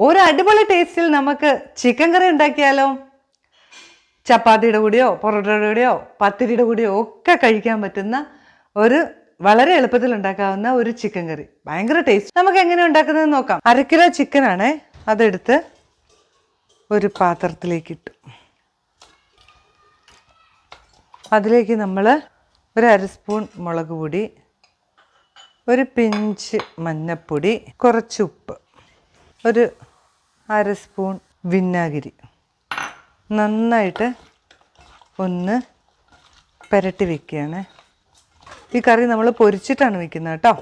ഒരു അടിപൊളി ടേസ്റ്റിൽ നമുക്ക് ചിക്കൻ കറി ഉണ്ടാക്കിയാലോ? ചപ്പാത്തിയുടെ കൂടിയോ പൊറോട്ടയുടെ കൂടിയോ പത്തിരിയുടെ കൂടിയോ ഒക്കെ കഴിക്കാൻ പറ്റുന്ന ഒരു വളരെ എളുപ്പത്തിൽ ഉണ്ടാക്കാവുന്ന ഒരു ചിക്കൻ കറി ഭയങ്കര ടേസ്റ്റ് നമുക്ക് എങ്ങനെ ഉണ്ടാക്കുന്നത് നോക്കാം. അര കിലോ ചിക്കൻ ആണേ അതെടുത്ത് ഒരു പാത്രത്തിലേക്ക് ഇട്ടു. അതിലേക്ക് നമ്മൾ ഒരു അര സ്പൂൺ മുളക് പൊടി ഒരു പിഞ്ച് മഞ്ഞപ്പൊടി കുറച്ച് ഉപ്പ് ഒരു അര സ്പൂൺ വിന്നാഗിരി നന്നായിട്ട് ഒന്ന് പുരട്ടി വെക്കുകയാണ്. ഈ കറി നമ്മൾ പൊരിച്ചിട്ടാണ് വെക്കുന്നത് കേട്ടോ.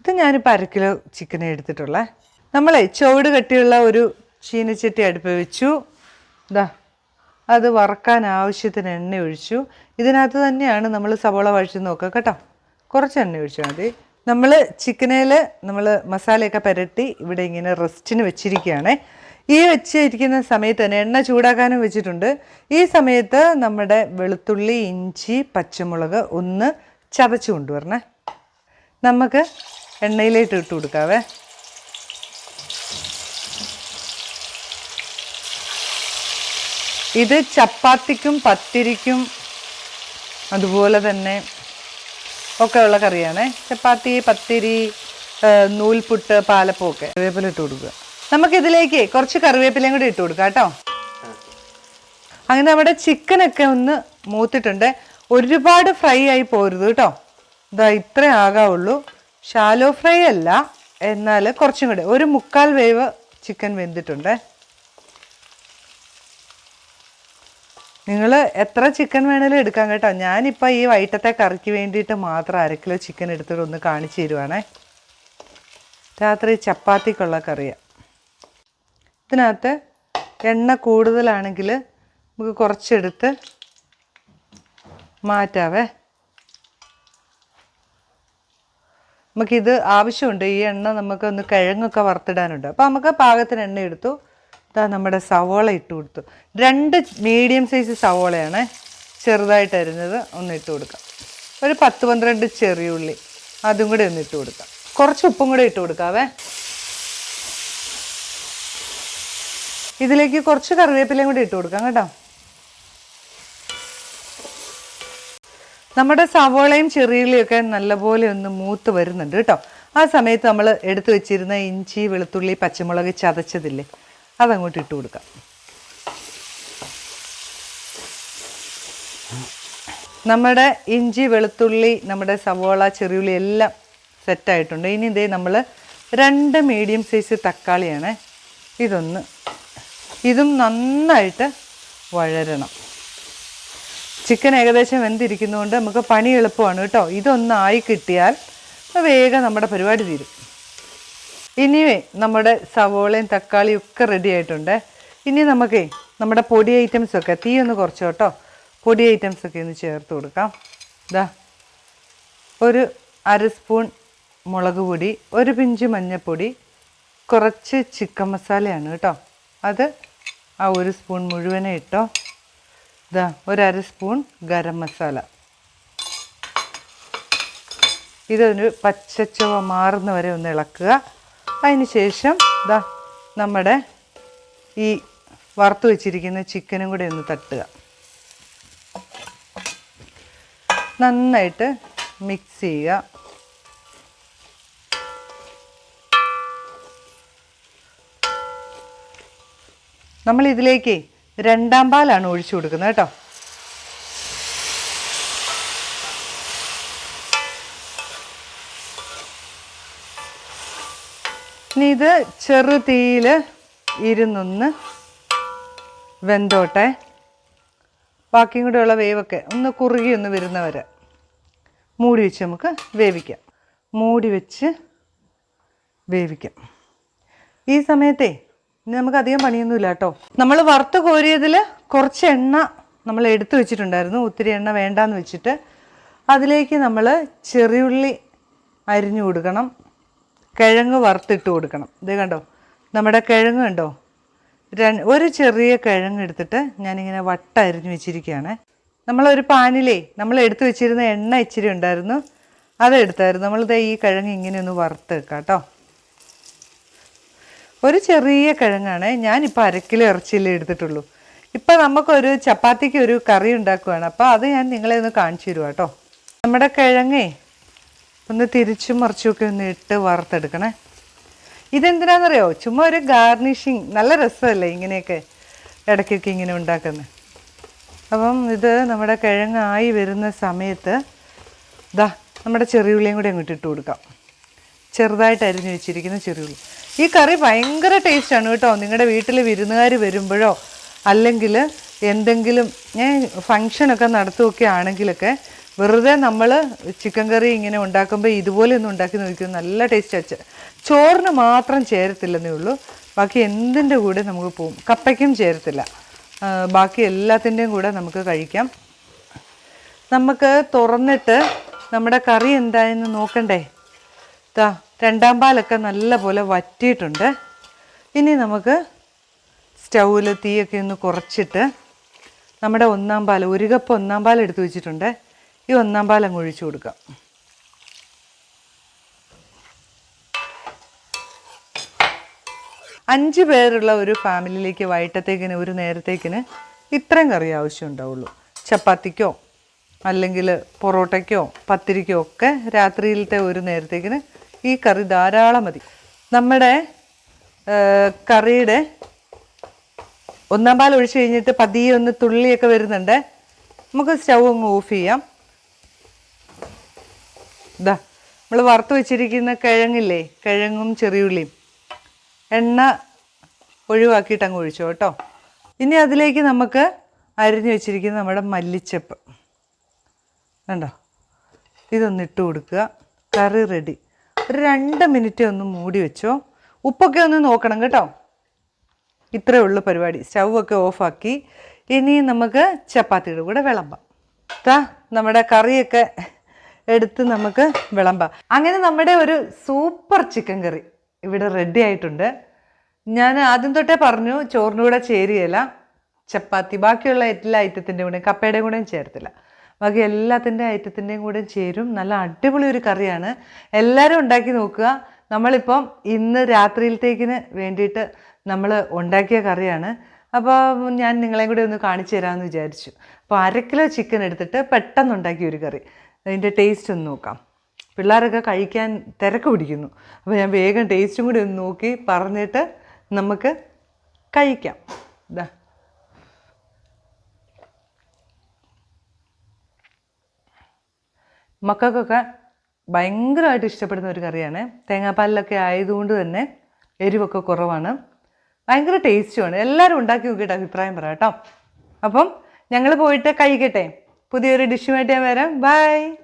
ഇത് ഞാനിപ്പോൾ അര കിലോ ചിക്കൻ എടുത്തിട്ടുള്ള. നമ്മളെ ചുവട് കട്ടിയുള്ള ഒരു ചീനച്ചട്ടി അടുപ്പ് വെച്ചു. ഇതാ അത് വറക്കാൻ ആവശ്യത്തിന് എണ്ണ ഒഴിച്ചു. ഇതിനകത്ത് തന്നെയാണ് നമ്മൾ സവോള വഴിച്ച് നോക്കുക കേട്ടോ. കുറച്ച് എണ്ണ ഒഴിച്ചാൽ മതി. നമ്മൾ ചിക്കനേൽ നമ്മൾ മസാലയൊക്കെ പുരട്ടി ഇവിടെ ഇങ്ങനെ റെസ്റ്റിന് വെച്ചിരിക്കുകയാണ്. ഈ വെച്ചിരിക്കുന്ന സമയത്ത് തന്നെ എണ്ണ ചൂടാക്കാനും വെച്ചിട്ടുണ്ട്. ഈ സമയത്ത് നമ്മുടെ വെളുത്തുള്ളി ഇഞ്ചി പച്ചമുളക് ഒന്ന് ചതച്ച് കൊണ്ടുവരണേ. നമുക്ക് എണ്ണയിലേക്ക് ഇട്ട് കൊടുക്കാവേ. ഇത് ചപ്പാത്തിക്കും പത്തിരിക്കും അതുപോലെ തന്നെ ഒക്കെ ഉള്ള കറിയാണ്. ചപ്പാത്തി പത്തിരി നൂൽപുട്ട് പാലപ്പം ഒക്കെ കറിവേപ്പില ഇട്ട് കൊടുക്കുക. നമുക്കിതിലേക്ക് കുറച്ച് കറിവേപ്പിലയും കൂടി ഇട്ട് കൊടുക്കാം കേട്ടോ. അങ്ങനെ നമ്മുടെ ചിക്കനൊക്കെ ഒന്ന് മൂത്തിട്ടുണ്ട്. ഒരുപാട് ഫ്രൈ ആയി പോരുത് കേട്ടോ. ഇതാ ഇത്രേ ആകാവുള്ളൂ. ഷാലോ ഫ്രൈ അല്ല. എന്നാൽ കുറച്ചും കൂടെ. ഒരു മുക്കാൽ വേവ് ചിക്കൻ വെന്തിട്ടുണ്ട്. നിങ്ങൾ എത്ര ചിക്കൻ വേണേലും എടുക്കാം കേട്ടോ. ഞാനിപ്പോൾ ഈ വൈറ്റത്തെ കറിക്ക് വേണ്ടിയിട്ട് മാത്രം അര കിലോ ചിക്കൻ എടുത്തിട്ട് ഒന്ന് കാണിച്ചു തരുവാണേ. രാത്രി ചപ്പാത്തിക്കുള്ള കറിയാണ് ഇതിനകത്ത് എണ്ണ കൂടുതലാണെങ്കിൽ നമുക്ക് കുറച്ചെടുത്ത് മാറ്റാവേ. നമുക്കിത് ആവശ്യമുണ്ട്. ഈ എണ്ണ നമുക്ക് ഒന്ന് കിഴങ്ങൊക്കെ വറുത്തിടാനുണ്ട്. അപ്പോൾ നമുക്ക് പാകത്തിന് എണ്ണ എടുത്തു. ഇതാ നമ്മുടെ സവോള ഇട്ട് കൊടുത്തു. രണ്ട് മീഡിയം സൈസ് സവോളയാണ് ചെറുതായിട്ട് അരിഞ്ഞത്. ഒന്ന് ഇട്ട് കൊടുക്കാം. ഒരു പത്ത് പന്ത്രണ്ട് ചെറിയ ഉള്ളി. അതും കൂടി ഒന്ന് ഇട്ട് കൊടുക്കാം. കുറച്ച് ഉപ്പും കൂടെ ഇട്ട് കൊടുക്കാവേ. ഇതിലേക്ക് കുറച്ച് കറിവേപ്പിലയും കൂടി ഇട്ട് കൊടുക്കാം കേട്ടോ. നമ്മുടെ സവോളയും ചെറിയുള്ളിയൊക്കെ നല്ലപോലെ ഒന്ന് മൂത്ത് വരുന്നുണ്ട് കേട്ടോ. ആ സമയത്ത് നമ്മൾ എടുത്തു വെച്ചിരുന്ന ഇഞ്ചി വെളുത്തുള്ളി പച്ചമുളക് ചതച്ചതില്ലേ? അതങ്ങോട്ട് ഇട്ട് കൊടുക്കാം. നമ്മുടെ ഇഞ്ചി വെളുത്തുള്ളി നമ്മുടെ സവോള ചെറിയുള്ളി എല്ലാം സെറ്റായിട്ടുണ്ട് ഇനി ഇതേ നമ്മൾ രണ്ട് മീഡിയം സൈസ് തക്കാളിയാണ് ഇതൊന്ന് ഇതും നന്നായിട്ട് വഴരണം. ചിക്കൻ ഏകദേശം വെന്തിരിക്കുന്നതുകൊണ്ട് നമുക്ക് പണി എളുപ്പമാണ് കേട്ടോ. ഇതൊന്നായി കിട്ടിയാൽ വേഗം നമ്മുടെ പരിപാടി തീരും. ഇനിയേ നമ്മുടെ സവോളയും തക്കാളിയും ഒക്കെ റെഡി ആയിട്ടുണ്ട്. ഇനി നമുക്ക് നമ്മുടെ പൊടി ഐറ്റംസ് ഒക്കെ തീ ഒന്ന് കുറച്ച് കേട്ടോ പൊടി ഐറ്റംസ് ഒക്കെ ഒന്ന് ചേർത്ത് കൊടുക്കാം. ഇതാ ഒരു അര സ്പൂൺ മുളക് പൊടി ഒരു പിഞ്ച് മഞ്ഞൾപ്പൊടി കുറച്ച് ചിക്കൻ മസാലയാണ് കേട്ടോ. അത് ആ ഒരു സ്പൂൺ മുഴുവനെ ഇട്ടോ. ഇതാ ഒരു സ്പൂൺ ഗരം മസാല. ഇതൊരു പച്ചച്ചുവ മാറുന്ന വരെ ഒന്ന് ഇളക്കുക. അതിന് ശേഷം ഇതാ നമ്മുടെ ഈ വറുത്ത് വെച്ചിരിക്കുന്ന ചിക്കനും കൂടെ ഒന്ന് തട്ടുക. നന്നായിട്ട് മിക്സ് ചെയ്യുക. നമ്മൾ ഇതിലേക്ക് രണ്ടാം പാലാണ് ഒഴിച്ചു കൊടുക്കുന്നത് കേട്ടോ. ഇനി ഇത് ചെറു തീയിൽ ഇരുന്നൊന്ന് വെന്തോട്ടെ. ബാക്കിയും കൂടെയുള്ള വേവൊക്കെ ഒന്ന് കുറുകി ഒന്ന് വരുന്നവരെ മൂടി വെച്ച് നമുക്ക് വേവിക്കാം. മൂടി വെച്ച് വേവിക്കാം. ഈ സമയത്തേ നമുക്ക് അധികം പണിയൊന്നുമില്ല കേട്ടോ. നമ്മൾ വറുത്ത് കോരിയതിൽ കുറച്ച് എണ്ണ നമ്മൾ എടുത്തു വെച്ചിട്ടുണ്ടായിരുന്നു. ഒത്തിരി എണ്ണ വേണ്ടാന്ന് വെച്ചിട്ട് അതിലേക്ക് നമ്മൾ ചെറിയുള്ളി അരിഞ്ഞു കൊടുക്കണം. കിഴങ്ങ് വറുത്തിട്ട് കൊടുക്കണം. ഇത് കണ്ടോ? നമ്മുടെ കിഴങ്ങ് കണ്ടോ? ഒരു ചെറിയ കിഴങ്ങ് എടുത്തിട്ട് ഞാനിങ്ങനെ വട്ട അരിഞ്ഞു വെച്ചിരിക്കുകയാണ്. നമ്മളൊരു പാനിലേ നമ്മൾ എടുത്തു വെച്ചിരുന്ന എണ്ണ ഇച്ചിരി ഉണ്ടായിരുന്നു. അതെടുത്തായിരുന്നു. നമ്മളിത് ഈ കിഴങ്ങ് ഇങ്ങനെ ഒന്ന് വറുത്ത് വെക്കാം കേട്ടോ. ഒരു ചെറിയ കിഴങ്ങാണ് ഞാനിപ്പോൾ അരക്കിലോ ഇറച്ചിയിലേ എടുത്തിട്ടുള്ളൂ. ഇപ്പം നമുക്കൊരു ചപ്പാത്തിക്ക് ഒരു കറി ഉണ്ടാക്കുകയാണ് അപ്പോൾ അത് ഞാൻ നിങ്ങളെ ഒന്ന് കാണിച്ചു തരുവാട്ടോ നമ്മുടെ കിഴങ്ങേ ഒന്ന് തിരിച്ചും മറിച്ചുമൊക്കെ ഒന്ന് ഇട്ട് വറുത്തെടുക്കണേ. ഇതെന്തിനാണെന്നറിയോ ചുമ്മാ ഒരു ഗാർണിഷിങ്. നല്ല രസമല്ലേ ഇങ്ങനെയൊക്കെ ഇടയ്ക്കൊക്കെ ഇങ്ങനെ ഉണ്ടാക്കുന്നത് അപ്പം ഇത് നമ്മുടെ കിഴങ്ങായി വരുന്ന സമയത്ത് ദാ നമ്മുടെ ചെറിയുള്ളിയും കൂടി അങ്ങോട്ട് ഇട്ട് കൊടുക്കാം. ചെറുതായിട്ട് അരിഞ്ഞു വെച്ചിരിക്കുന്ന ചെറിയുള്ളി. ഈ കറി ഭയങ്കര ടേസ്റ്റാണ് കേട്ടോ. നിങ്ങളുടെ വീട്ടിൽ വിരുന്നുകാർ വരുമ്പോഴോ അല്ലെങ്കിൽ എന്തെങ്കിലും ഫങ്ഷനൊക്കെ നടത്തുകയൊക്കെ ആണെങ്കിലൊക്കെ വെറുതെ നമ്മൾ ചിക്കൻ കറി ഇങ്ങനെ ഉണ്ടാക്കുമ്പോൾ ഇതുപോലെ ഒന്ന് ഉണ്ടാക്കി നോക്കിയാൽ നല്ല ടേസ്റ്റ് അച്ച ചോറിന് മാത്രം ചേരത്തില്ലെന്നേ ഉള്ളൂ. ബാക്കി എന്തിന്റെ കൂടെ നമുക്ക് പോവും? കപ്പയ്ക്കും ചേരത്തില്ല. ബാക്കി എല്ലാത്തിന്റെയും കൂടെ നമുക്ക് കഴിക്കാം. നമുക്ക് തുറന്നിട്ട് നമ്മുടെ കറി എന്തായെന്ന് നോക്കണ്ടേ? താ രണ്ടാം പാലൊക്കെ നല്ല പോലെ വറ്റിയിട്ടുണ്ട്. ഇനി നമുക്ക് സ്റ്റൗവിൽ തീയൊക്കെ ഒന്ന് കുറച്ചിട്ട് നമ്മുടെ ഒന്നാം പാൽ ഒരു കപ്പ് ഒന്നാം പാൽ എടുത്ത് വെച്ചിട്ടുണ്ട്. ഈ ഒന്നാം പാൽ അങ്ങ് ഒഴിച്ചു കൊടുക്കാം. അഞ്ച് പേരുള്ള ഒരു ഫാമിലിയിലേക്ക് വൈകിട്ടത്തേക്കിന് ഒരു നേരത്തേക്കിന് ഇത്രയും കറി ആവശ്യം ഉണ്ടാവുള്ളൂ. ചപ്പാത്തിക്കോ അല്ലെങ്കിൽ പൊറോട്ടയ്ക്കോ പത്തിരിക്കോ ഒക്കെ രാത്രിയിലത്തെ ഒരു നേരത്തേക്കിന് ഈ കറി ധാരാളം മതി. നമ്മുടെ കറിയുടെ ഒന്നാം പാൽ ഒഴിച്ചു കഴിഞ്ഞിട്ട് പതിയെ ഒന്ന് തുള്ളിയൊക്കെ വരുന്നുണ്ട്. നമുക്ക് സ്റ്റൗ അങ്ങ് ഓഫ് ചെയ്യാം. ഇതാ നമ്മൾ വറുത്ത് വെച്ചിരിക്കുന്ന കിഴങ്ങില്ലേ കിഴങ്ങും ചെറിയുള്ളിയും. എണ്ണ ഒഴിവാക്കിയിട്ട് അങ്ങ് ഒഴിച്ചു കേട്ടോ. ഇനി അതിലേക്ക് നമുക്ക് അരിഞ്ഞു വെച്ചിരിക്കുന്ന നമ്മുടെ മല്ലിച്ചപ്പ്. കണ്ടോ? ഇതൊന്ന് ഇട്ട് കൊടുക്കുക. കറി റെഡി ഒരു രണ്ട് മിനിറ്റ് ഒന്ന് മൂടി വെച്ചോ. ഉപ്പൊക്കെ ഒന്ന് നോക്കണം കേട്ടോ. ഇത്രയേ ഉള്ളൂ പരിപാടി. സ്റ്റൗവൊക്കെ ഓഫാക്കി ഇനി നമുക്ക് ചപ്പാത്തിയുടെ കൂടെ വിളമ്പാം. താ നമ്മുടെ കറിയൊക്കെ എടുത്ത് നമുക്ക് വിളമ്പാം. അങ്ങനെ നമ്മുടെ ഒരു സൂപ്പർ ചിക്കൻ കറി ഇവിടെ റെഡി ആയിട്ടുണ്ട്. ഞാൻ ആദ്യം തൊട്ടേ പറഞ്ഞു ചോറിന്റെ കൂടെ ചേരുകയില്ല. ചപ്പാത്തി ബാക്കിയുള്ള എല്ലാ ഐറ്റത്തിന്റെ കൂടെയും കപ്പയുടെയും കൂടെയും ചേർത്തില്ല ബാക്കി എല്ലാത്തിന്റെ ഐറ്റത്തിന്റെയും കൂടെയും ചേരും. നല്ല അടിപൊളി ഒരു കറിയാണ്. എല്ലാവരും ഉണ്ടാക്കി നോക്കുക. നമ്മളിപ്പം ഇന്ന് രാത്രിയിലത്തേക്കിന് വേണ്ടിയിട്ട് നമ്മൾ ഉണ്ടാക്കിയ കറിയാണ്. അപ്പോൾ ഞാൻ നിങ്ങളെയും കൂടി ഒന്ന് കാണിച്ചു തരാമെന്ന് വിചാരിച്ചു. അപ്പോൾ അര കിലോ ചിക്കൻ എടുത്തിട്ട് പെട്ടെന്ന് ഉണ്ടാക്കിയ ഒരു കറി. അതിന്റെ ടേസ്റ്റ് ഒന്ന് നോക്കാം. പിള്ളേരൊക്കെ കഴിക്കാൻ തിരക്ക് പിടിക്കുന്നു. അപ്പോൾ ഞാൻ വേഗം ടേസ്റ്റും കൂടി ഒന്ന് നോക്കി പറഞ്ഞിട്ട് നമുക്ക് കഴിക്കാം. ഇതാ മക്കൾക്കൊക്കെ ഭയങ്കരമായിട്ട് ഇഷ്ടപ്പെടുന്ന ഒരു കറിയാണ്. തേങ്ങാപ്പാലിലൊക്കെ ആയതുകൊണ്ട് തന്നെ എരിവൊക്കെ കുറവാണ്. ഭയങ്കര ടേസ്റ്റുമാണ് എല്ലാവരും ഉണ്ടാക്കി നോക്കിയിട്ട് അഭിപ്രായം പറയാം കേട്ടോ. അപ്പം ഞങ്ങൾ പോയിട്ട് കഴിക്കട്ടെ. പുതിയൊരു ഡിഷുമായിട്ട് ഞാൻ വരാം. ബൈ